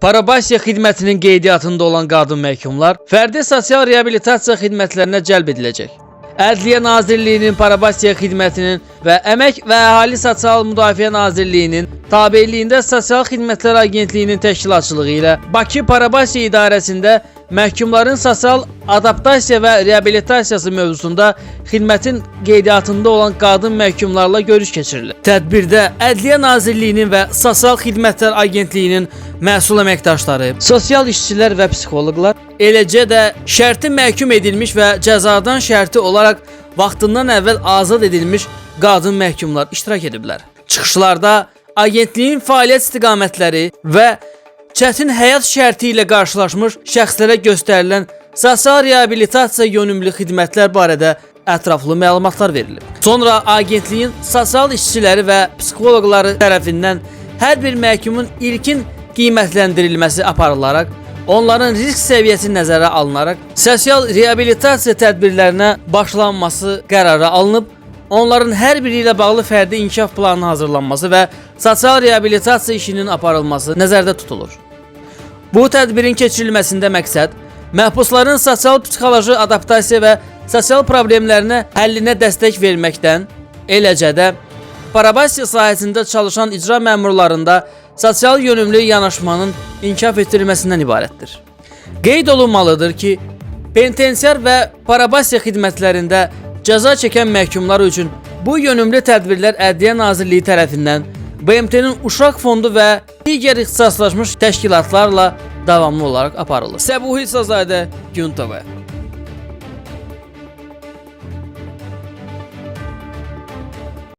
Parabasiya xidmətinin qeydiyyatında olan qadın məhkumlar fərdi sosial reabilitasiya xidmətlərinə cəlb ediləcək. Ədliyyə Nazirliyinin Parabasiya xidmətinin və Əmək və Əhali Sosial Müdafiə Nazirliyinin tabeliyində Sosial Xidmətlər Agentliyinin təşkilatçılığı ilə Bakı Parabasiya İdarəsində məhkumların sosial adaptasiya və reabilitasiyası mövzusunda xidmətin qeydiyyatında olan qadın məhkumlarla görüş keçirilir. Tədbirdə Ədliyyə Nazirliyinin və Sosial Xidmətlər Agentliyinin məsul əməkdaşları, sosial işçilər və psixoloqlar, eləcə də şərti məhkum edilmiş və cəzadan şərti olaraq vaxtından əvvəl azad edilmiş qadın məhkumlar iştirak ediblər. Çıxışlarda agentliyin fəaliyyət istiqamətləri və çətin həyat şərti ilə qarşılaşmış şəxslərə göstərilən sosial reabilitasiya yönümlü xidmətlər barədə ətraflı məlumatlar verilib. Sonra agentliyin sosial işçiləri və psixoloqları tərəfindən hər bir məhkumun ilkin qiymətləndirilməsi aparılaraq, onların risk səviyyəsi nəzərə alınaraq sosial reabilitasiya tədbirlərinə başlanması qərarı alınıb, onların hər biri ilə bağlı fərdi inkişaf planının hazırlanması və sosial reabilitasiya işinin aparılması nəzərdə tutulur. Bu tədbirin keçirilməsində məqsəd məhbusların sosial-psixoloji adaptasiya və sosial problemlərinə həllinə dəstək verməkdən, eləcə də parabasiya sahəsində çalışan icra məmurlarında sosial yönümlü yanaşmanın inkişaf etdirilməsindən ibarətdir. Qeyd olunmalıdır ki, penitensiar və parabasiya xidmətlərində cəza çəkən məhkumlar üçün bu yönümlü tədbirlər Ədliyyə Nazirliyi tərəfindən BMT-nin Uşaq Fondu və digər ixtisaslaşmış təşkilatlarla davamlı olaraq aparılır. Səbuhi Sazadə, Gün TV.